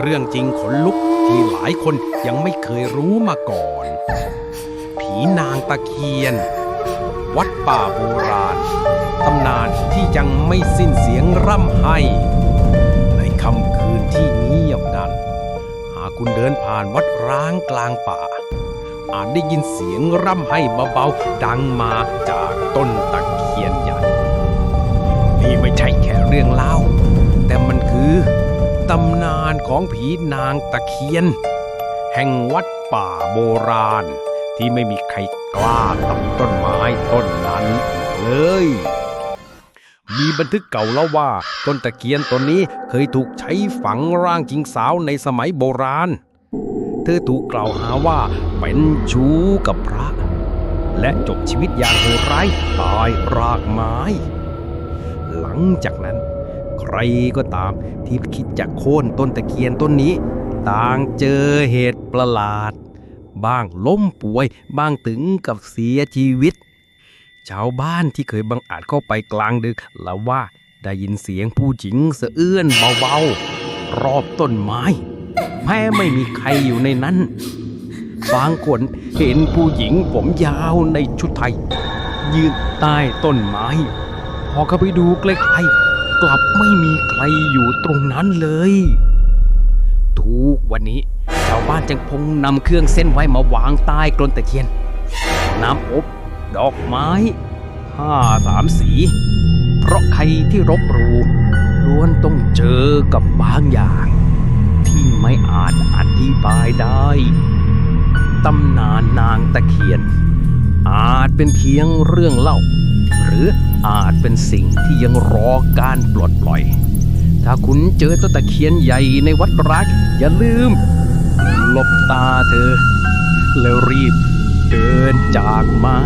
เรื่องจริงขนลุกที่หลายคนยังไม่เคยรู้มาก่อน ผีนางตะเคียน วัดป่าโบราณ ตำนานที่ยังไม่สิ้นเสียงร่ำไห้ ในค่ำคืนที่เงียบงัน หากคุณเดินผ่านวัดร้างกลางป่า อาจได้ยินเสียงร่ำไห้เบาๆดังมาจากต้นตะเคียนใหญ่านของผีนางตะเคียน แห่งวัดป่าโบราณ ที่ไม่มีใครกล้าตัดต้นไม้ต้นนั้นอีกเลย มีบันทึกเก่าเล่าว่าต้นตะเคียนต้นนี้เคยถูกใช้ฝังร่างหญิงสาวในสมัยโบราณ เธอถูกกล่าวหาว่าเป็นชู้กับพระ และจบชีวิตอย่างโหดร้ายตายรากไม้ หลังจากนั้น ใครก็ตามที่คิดจะโค่นต้นตะเคียนต้นนี้ ต่างเจอเหตุประหลาด บ้างล้มป่วย บ้างถึงกับเสียชีวิต ชาวบ้านที่เคยบังอาจเข้าไปกลางดึกเล่าว่าได้ยินเสียงผู้หญิงสะเอื้อนเบาๆ รอบต้นไม้แม้ไม่มีใครอยู่ในนั้นบางคนเห็นผู้หญิงผมยาวในชุดไทย ยืนใต้ต้นไม้ พอเข้าไปดูใกล้ๆ กลับไม่มีใครอยู่ตรงนั้นเลย ทุกวันนี้ชาวบ้านจึงพงนำเครื่องเส้นไหว้มาวางใต้กลนตะเคียน น้ำอบดอกไม้ห้าสามสี เพราะใครที่รบหรูล้วนต้องเจอกับบางอย่าง ที่ไม่อาจอธิบายได้ตำนานนางตะเคียน อาจเป็นเพียงเรื่องเล่า หรืออาจเป็นสิ่งที่ยังรอการปลดปล่อย ถ้าคุณเจอต้นตะเคียนใหญ่ในวัดรัก อย่าลืมหลบตาเธอ แล้วรีบเดินจากมา